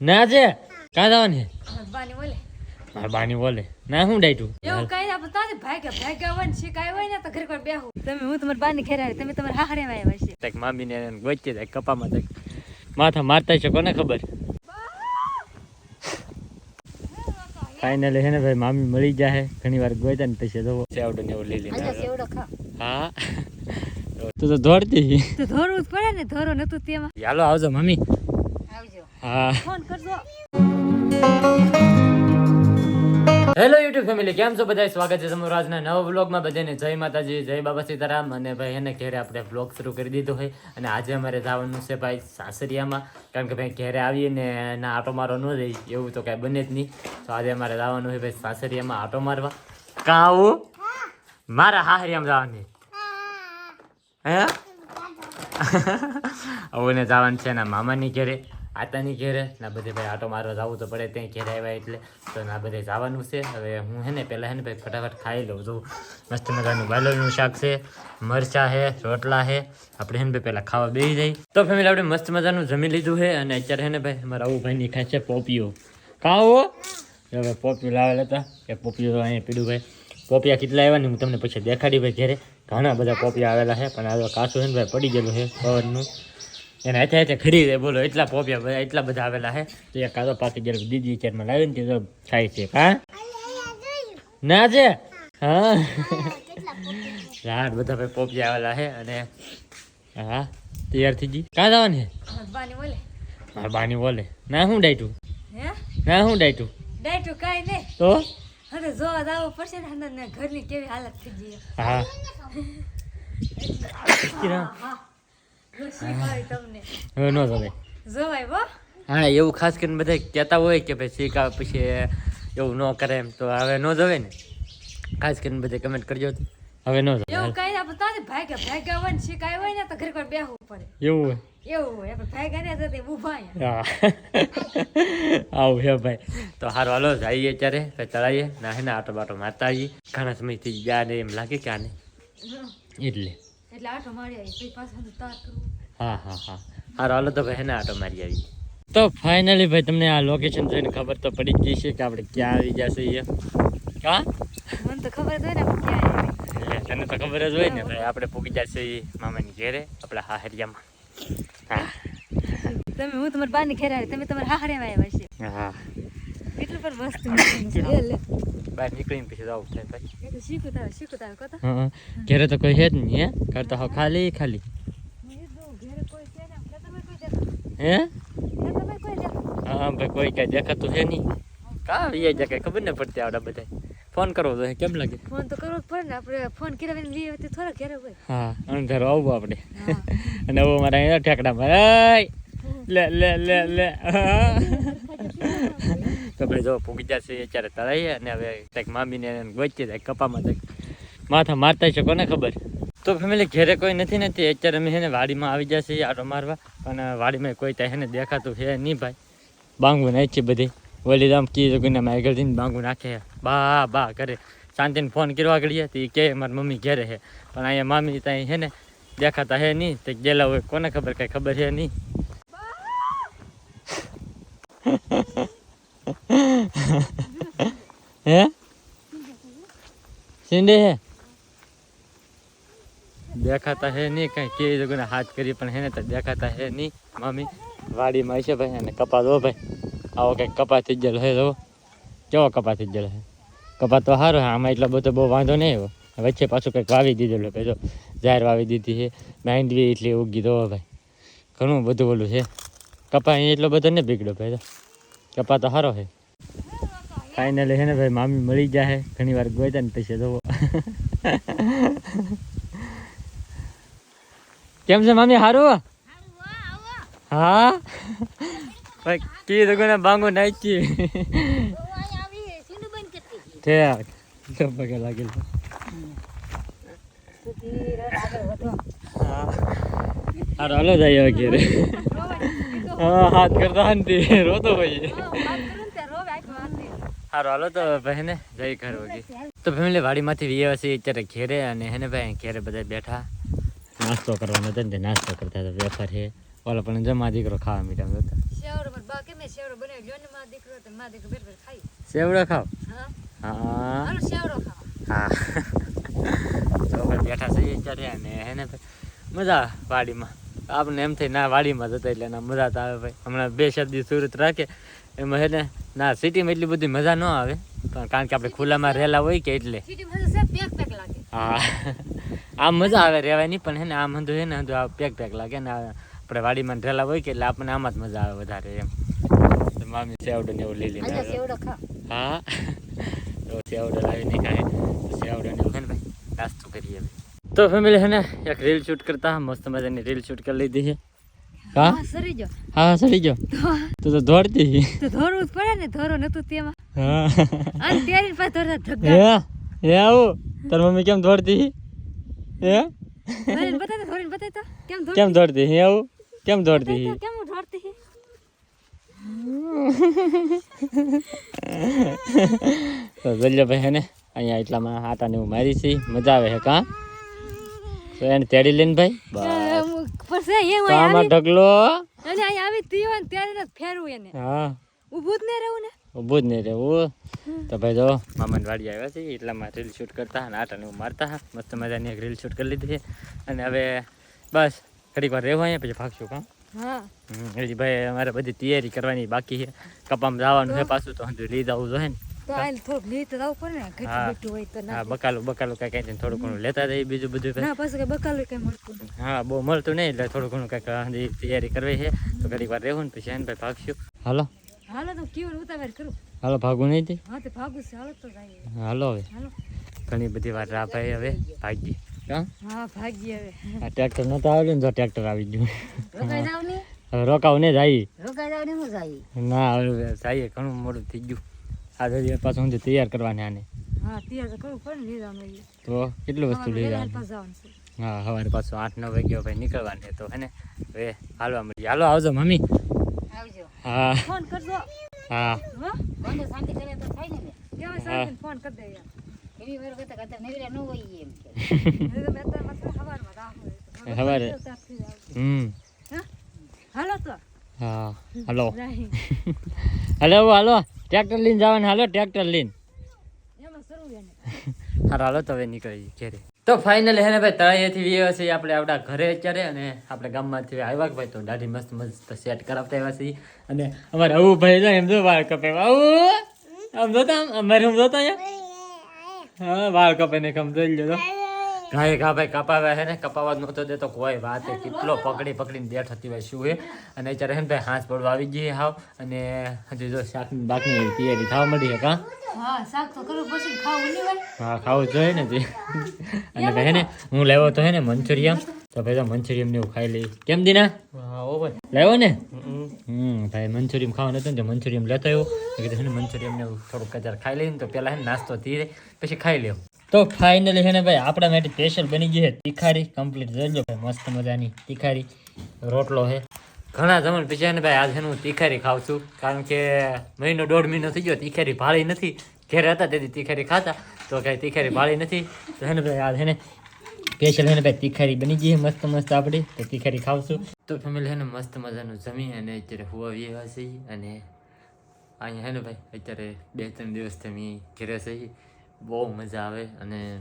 ના છે? કાં જવાની? બાની બોલે. મારા બાની બોલે. ના શું ડાયટું? એવું કઈ આપણે તારે ભાગ્યા ભાગ્યા હોય ને શીખાય હોય ને તો ઘર પર બેહું. તમે હું તમારી બાની ખેરા આવી તમે તમારા હાહરે આવ્યા છે તક મામીને ને ગોચે જાય કપામાં તક માથા મારતા છે કોને ખબર? ફાઇનલી હે ને ભાઈ મામી મળી જાય ઘણી વાર ગોતા ને પછી જવો. સેવડો ને એવું લઈ ખા. હા? તું તો દોડતી તો ધોરવું જ પડે ને ધોરો નતું તેમાં. ચાલો આવજો મમ્મી હા. ફોન કરજો. હેલો યુટ્યુબ ફેમિલી કેમ છો બધા સ્વાગત છે તમારું આજના નવા બ્લોગમાં બધાને જય માતાજી જય બાબા સીતારામ. અને ભાઈ એને ઘેરે આપણે બ્લોગ શરૂ કરી દીધો હોય અને આજે અમારે જવાનું છે ભાઈ સાસરિયામાં. કારણ કે ભાઈ ઘેરે આવીએ ને ના આટો મારો ન રહી એવું તો કાંઈ બને જ નહીં. તો આજે અમારે જવાનું હોય ભાઈ સાસરિયામાં આટો મારવા. કાં આવું મારા હાહરિયામાં જવાની. હે? હવે જવાનું છે એના મામાની ઘેરે. આતાની ઘેરે. ના, બધે ભાઈ આટો મારવા જવું તો પડે ત્યાં ઘેરે આવ્યા એટલે તો ના, બધે જવાનું છે. હવે હું હે ને પહેલાં હે ને ભાઈ ફટાફટ ખાઈ લઉં. છું મસ્ત મજાનું વાલોળનું શાક છે, મરચાં છે રોટલા છે આપણે હે ને ભાઈ પહેલાં ખાવા બેસી જાય તો ફેમિલી આપણે મસ્ત મજાનું જમી લીધું છે અને અત્યારે હે ને ભાઈ અમારા આવું ભાઈની ખાય છે પોપીઓ. ખાવો હવે પોપીઓ લાવેલા હતા. કે પોપીઓ અહીંયા પીડું ભાઈ. પોપિયા કેટલા આવ્યા ને હું તમને પછી દેખાડી ભાઈ ઘેરે. ઘણા બધા પોપિયા આવેલા છે પણ આ કાચું છે ને ભાઈ પડી ગયેલું છે પવનનું. એને હાથે હાથે ખડી જાય બોલો એટલા પોપિયા બધા એટલા બધા આવેલા છે તો એક કાદો પાછી જરાક દીદી ચારમાં લાવીને તે તો ખાય છે. હા? ના છે? હા. રાત બધા ભાઈ પોપિયા આવેલા છે અને હા તૈયાર થઈ ગઈ. કાં જવાની મારા બાની બોલે. ના શું ડાયટું? ના શું ડાયટું? ડાયટું કાંઈ નહીં. તો? હવે જોવા જાવું પડશે ને ઘરની કેવી હાલત થઈ ગઈ હા હા જો શીખવાડી તમને હવે ન જવે જોવાય હો. હા એવું ખાસ કરીને બધા કહેતા હોય કે ભાઈ શીખા પછી એવું ન કરે એમ. તો હવે ન જવે ને? ખાસ કરીને બધા કમેન્ટ કરજો. હવે ન જવે એવું કઈ આપણે તારે ભાગ્યા ભાગ્યા હોય ને શીખાય હોય ને તો ઘર પર બેહવું પડે. એવું હોય? આવું હે ભાઈ. તો હારો હાલો જઈએ અત્યારે તો ચડાવીએ ના હે ને આટો બાટો મારતા આવીએ. ઘણા સમયથી ગયા ને એમ લાગે કે આને. એટલે. એટલે આટો મારી આવી પછી પાછા તાર કરવું હા હા હા. હારો હાલો તો ભાઈ હે ને આટો મારી આવી. તો ફાઇનલી ભાઈ તમને આ લોકેશન જોઈને ખબર તો પડી ગઈ છે કે આપણે ક્યાં આવી જશે એ હા? મને તો ખબર હોય ને ક્યાં તને તો ખબર જ હોય ને ભાઈ આપણે પૂગી જશે એ મામાની ઘેરે આપણા હાહરિયામાં. હા. તમે હું તમારા બાની ઘેરે આવી તમે તમારા હાહરિયામાં આવ્યા છે હા. એટલું પણ મસ્ત બહાર નીકળીને પછી જવું થાય ભાઈ. એ તો શીખું તારે શીખું તારે હા ઘેરે તો કોઈ હે જ નહીં હે? ઘર તો હાવ ખાલી ખાલી. હું. હે. હા ભાઈ કોઈ કઈ દેખાતું છે નહીં. કા એ જાય ખબર ને પડતી આવડા બધા ફોન કરવો તો કેમ લાગે? ફોન તો કરવો પડે ને આપણે ફોન કર્યા ને વીએ વખતે થોડા ઘેરે હોય. હા અંધારો આવવું આપણે. અને હવે મારા અહીંયા ઠેકડા ભાઈ લે લે લે લે તો ભાઈ જો પૂગી જશે અત્યારે તળાઈએ અને હવે કંઈક મામીને ગોચી જાય કપામાં કંઈક માથા મારતા છે કોને ખબર? તો ફેમિલી ઘેરે કોઈ નથી નથી અત્યારે અમે ને વાડીમાં આવી જશે આટો મારવા. અને વાડીમાં કોઈ ત્યાં ને દેખાતું છે નહીં ભાઈ. બાંગુ નાખી છે બધી ઓલી રામ કે મેં આગળ જઈને બાંગુ નાખે. બા બા કરે શાંતિને ફોન કરવા ગળીએ તો એ કહે મારી મમ્મી ઘેરે છે. પણ અહીંયા મામી ત્યાં છે ને દેખાતા હે નહીં. તે ગયેલા હોય કોને ખબર? કાંઈ ખબર છે નહીં. હે? સિંડે હે? દેખાતા હે નહીં કઈ? કે ને હાથ કરી પણ હે ને તો દેખાતા હે નહીં. મમ્મી વાડીમાં છે ભાઈ અને કપા દો ભાઈ. આવો કંઈક કપા થઈ ગયેલો હે જો કેવો કપા થઈ ગયેલો હે? કપા તો સારો હે, આમાં એટલો બધો બહુ વાંધો નહીં આવ્યો. વચ્ચે પાછું કંઈક વાવી દીધેલું ભાઈ જો. જાહેર વાવી દીધી છે માંડવી એટલી ઉગી દો ભાઈ. ઘણું બધું ઓલું છે. કપા એટલો બધો નહીં બીગડ્યો ભાઈ તો કપા તો સારો છે ફાઇનલી છે ને ભાઈ મામી મળી જાય ઘણી વાર ગોતા ને પછી જોવો કેમ છે મામી સારું હા ભાઈ કી દગુને બાંગો નાખી ઠેક પગે લાગેલ હા હારો હાલો જાય હવે ઘેરે હા હાથ કરતા શાંતિ રોતો ભાઈ હારો હાલો તો ભાઈ ને જય ઘર વગી. તો ફેમિલી વાડીમાંથી વીએ અત્યારે ઘેરે અને હે ને ભાઈ ઘેરે બધા બેઠા. નાસ્તો કરવાનો હતો ને નાસ્તો કરતા હતા વેફર છે. ઓલા પણ જમા દીકરો ખાવા મીઠા હતા. સેવડો ખાવ? હા. હા. તો બેઠા છે અત્યારે અને હે ને ભાઈ મજા વાડીમાં. આપણે એમ થઈ ના વાડીમાં જતા એટલે ના મજા તો આવે ભાઈ. હમણાં બે શબ્દી સુરત રાખે એમાં હે ને ના સિટીમાં એટલી બધી મજા ન આવે પણ કારણ કે આપણે ખુલ્લામાં રહેલા હોય કે એટલે. હા. આમ મજા આવે રહેવાની પણ હે ને આમ હંધું હે ને હંધું આ પેક પેક લાગે ને આપણે વાડીમાં રહેલા હોય કે એટલે આપણને આમાં જ મજા આવે વધારે એમ. મામી સેવડો ને એવું લઈ ખા. હા? તો સેવડો લાવીને ખાય. સેવડો ને એવું ભાઈ નાસ્તો કરીએ તો ફેમિલી હે ને એક રીલ શૂટ કરતા મસ્ત મજાની રીલ શૂટ કરી લીધી છે. હા? હા સરી જો હા સડી ગયો. તું તો દોડતી તો જ પડે ને ધોરો નતું તેમાં. હા. અને તેરી પાસે ધોરા ધગ્ગા હે? હે આવું? તાર મમ્મી કેમ દોડતી હે? ધોરીને તો કેમ દોડતી? હે? આવું? કેમ દોડતી કેમ હું તો જલ્યો ભાઈ હે ને અહીંયા એટલામાં આટા ને એવું મારી છે. મજા આવે હે કાં? એને તેડી લઈને ભાઈ? બસ. પછી એ હોય આમાં ઢગલો? અને અહીં આવી તીયો હોય ને ત્યારે જ ફેરવું એને. હા. ઊભું જ નહીં રહેવું ને? ઊભું જ નહીં રહેવું. તો ભાઈ જો મામાન વાડી આવ્યા છે એટલામાં રીલ શૂટ કરતા અને આટાને હું મારતા. હા મસ્ત મજાની એક રીલ શૂટ કરી લીધી છે. અને હવે બસ ઘડીક વાર રહેવું અહીંયા પછી ભાગશું કામ હા. હજી ભાઈ અમારે બધી તૈયારી કરવાની બાકી છે. કપામાં જવાનું છે પાછું તો હજુ લઈ જવું જોઈએ ને. તો આ થોડુંક લીટ જવું પડે ને ઘટું હા. હોય તો હા બકાલું બકાલું કાંઈ કાંઈ થોડું ઘણું લેતા જઈએ બીજું બધું. ના પાછું કઈ બકાલું કઈ મળતું નહીં. હા બહુ મળતું નહીં એટલે થોડું ઘણું કંઈક તૈયારી કરવી છે. તો ઘડીક વાર રહેવું ને પછી એને ભાઈ ભાગશું. હાલો. હાલો તો કેવું ઉતાવળ કરું? હાલો ભાગવું નહીં તે? હા તે ભાગું છે. હાલો તો જાય. હાલો હવે. હાલો. ઘણી બધી વાર રાહ ભાઈ હવે ભાગી. હા? ભાગી હવે. આ ટ્રેક્ટર નતો આવેલું ને તો ટ્રેક્ટર આવી ગયું. રોકાઈ જાવ ને? રોકાવું ને જાય. રોકાઈ જાવ ને હું જાય? ના હવે જઈએ ઘણું મોડું થઈ ગયું. આ હજી પાછું હું તૈયાર કરવાની આને. હા તૈયાર તો કરવું પડે લઈ તો કેટલું વસ્તુ છે. હા સવારે પાછું આઠ નવ વાગ્યા ભાઈ નીકળવાની તો હે ને? હવે હાલવા મળીએ. હાલો આવજો મમ્મી. આવજો. હા. ફોન કરજો. હા. શાંતિ કરે તો થાય ને કેવા ફોન કરી દે એવી વાર કરતા કરતા નવરા ન હોય એમ કે. હવે તો મેં તો મતલબ સવારમાં રાખું હોય. તો. સવારે. તો ત્યાંથી જ આવજો. હમ. હાલો તો. હા. હાલો. હાલો હાલો. ટ્રેક્ટર લઈને જવાનું હાલો ટ્રેક્ટર લઈને. એમાં શરૂ એને. હારો હાલો તો હવે નીકળી ઘેરે. તો ફાઇનલી હે ને ભાઈ તળાઈએથી વ્યવ છે આપણે આપણા ઘરે અત્યારે અને આપણે ગામમાંથી આવ્યા ભાઈ તો દાઢી મસ્ત મસ્ત સેટ કરાવતા આવ્યા છીએ. અને અમારે આવું ભાઈ જો એમ જો વાળ કપે આવું આમ જોતા આમ અમારે હું જોતા અહીંયા. હા વાળ કપે ને કમ જોઈ લો ગાય ઘા ભાઈ કપાવ્યા છે ને કપાવા જ નહોતો દેતો કોઈ વાત કેટલો પકડી પકડીને બેઠ હતી ભાઈ શું હે અને અત્યારે હે ને ભાઈ હાથ પડવા આવી ગઈ હાવ. અને હજી જો શાકની બાકની તૈયારી થવા મળી છે કાં? હા શાક તો કરવું પડશે ખાવું નહીં હા ખાવું જોઈએ ને તે અને ભાઈ હે ને હું લાવ્યો તો હે ને મંચુરિયમ તો ભાઈ તો મંચુરિયમ ને એવું ખાઈ લઈ કેમ દીના? લાવ્યો ને? હમ. ભાઈ મંચુરિયમ ખાવાનું હતું ને મંચુરિયમ લેતો આવ્યો. કીધું ને મંચુરિયમ ને થોડુંક કચાર ખાઈ લઈને તો પહેલાં હે ને નાસ્તો ધીરે પછી ખાઈ લેવું. તો ફાઇનલી છે ને ભાઈ, આપણા માટે સ્પેશિયલ બની ગઈ છે તીખારી કમ્પ્લીટ જોઈ ભાઈ, મસ્ત મજાની તીખારી રોટલો છે. ઘણા જમણ પછી ને ભાઈ, આજે હું તીખારી ખાઉં છું. કારણ કે મહિનો દોઢ મહિનો થઈ ગયો, તીખારી ભાળી નથી. ઘેર હતા તેથી તીખારી ખાતા. તો કાંઈ તીખારી ભાળી નથી. તો હે ને ભાઈ, આજે ને સ્પેશિયલ હે ને ભાઈ, તીખારી બની ગઈ મસ્ત મસ્ત આપણી. તો તીખારી ખાવશું તો ફેમિલી હે ને મસ્ત મજાનું જમી અને અત્યારે હુવાવી આવ્યા છીએ અને અહીંયા હે ને ભાઈ, અત્યારે બે ત્રણ દિવસથી અમે ઘેરે છીએ. બહુ મજા આવે અને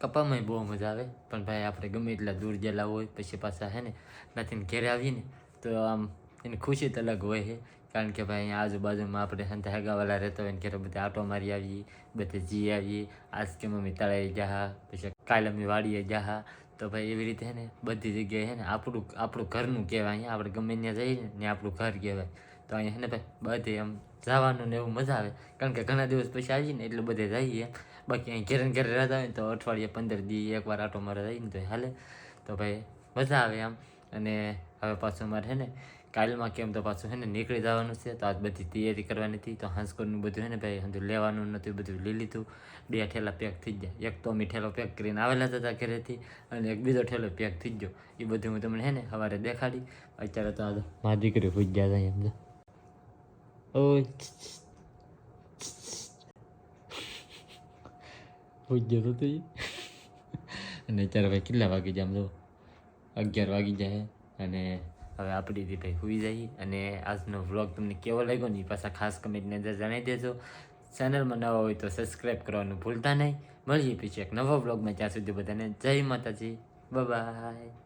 કપામાંય બહુ મજા આવે. પણ ભાઈ, આપણે ગમે એટલા દૂર ગયેલા હોય, પછી પાછા હે ને નાથી ઘરે આવીએ ને, તો આમ એની ખુશી જ અલગ હોય છે કારણ કે ભાઈ, અહીંયા આજુબાજુમાં આપણે હંતા હેગાવાલા રહેતા હોય ને, ઘરે બધે આટો મારી આવીએ, બધે જી આવીએ, આજ કે મમ્મી તળાઈ જાહા પછી કાલે અમે વાડીએ હા તો ભાઈ, એવી રીતે હે ને, બધી જગ્યાએ હે ને, આપણું આપણું ઘરનું કહેવાય અહીંયા. આપણે ગમે ત્યાં જઈએ ને આપણું ઘર કહેવાય. તો અહીંયા હે ને ભાઈ, બધે આમ જવાનું ને એવું મજા આવે. કારણ કે ઘણા દિવસ પછી આવીએ ને એટલે બધે જઈએ. બાકી અહીં ઘરે ઘરે રહેતા હોય તો અઠવાડિયે પંદર દી એકવાર આટો મારે જઈને તો હાલે. તો ભાઈ, મજા આવે આમ. અને હવે પાછું મારે છે ને, કાલમાં કેમ તો પાછું છે ને નીકળી જવાનું છે. તો આજ બધી તૈયારી કરવાની હતી. તો હાંસકોરનું બધું છે ને ભાઈ હંધું લેવાનું નહોતું બધું લઈ લીધું. બે ઠેલા પેક થઈ ગયા. એક તો અમે ઠેલો પેક કરીને આવેલા હતા ઘરેથી અને એક બીજો ઠેલો પેક થઈ ગયો. એ બધું હું તમને છે ને સવારે દેખાડી. અત્યારે તો આ મારી દીકરી પૂજ ગયા હતા એમ પૂજ ગયો તો અને અત્યારે ભાઈ કેટલા વાગી જાય આમ જો અગિયાર વાગી જાય અને હવે આપણી રીતે સુઈ જઈએ અને આજનો વ્લોગ તમને કેવો લાગ્યો ને પાછા ખાસ કમેન્ટની અંદર જણાવી દેજો ચેનલમાં નવા હોય તો સબસ્ક્રાઈબ કરવાનું ભૂલતા નહીં મળીએ પછી એક નવા વ્લોગમાં ત્યાં સુધી બધાને જય માતાજી બાય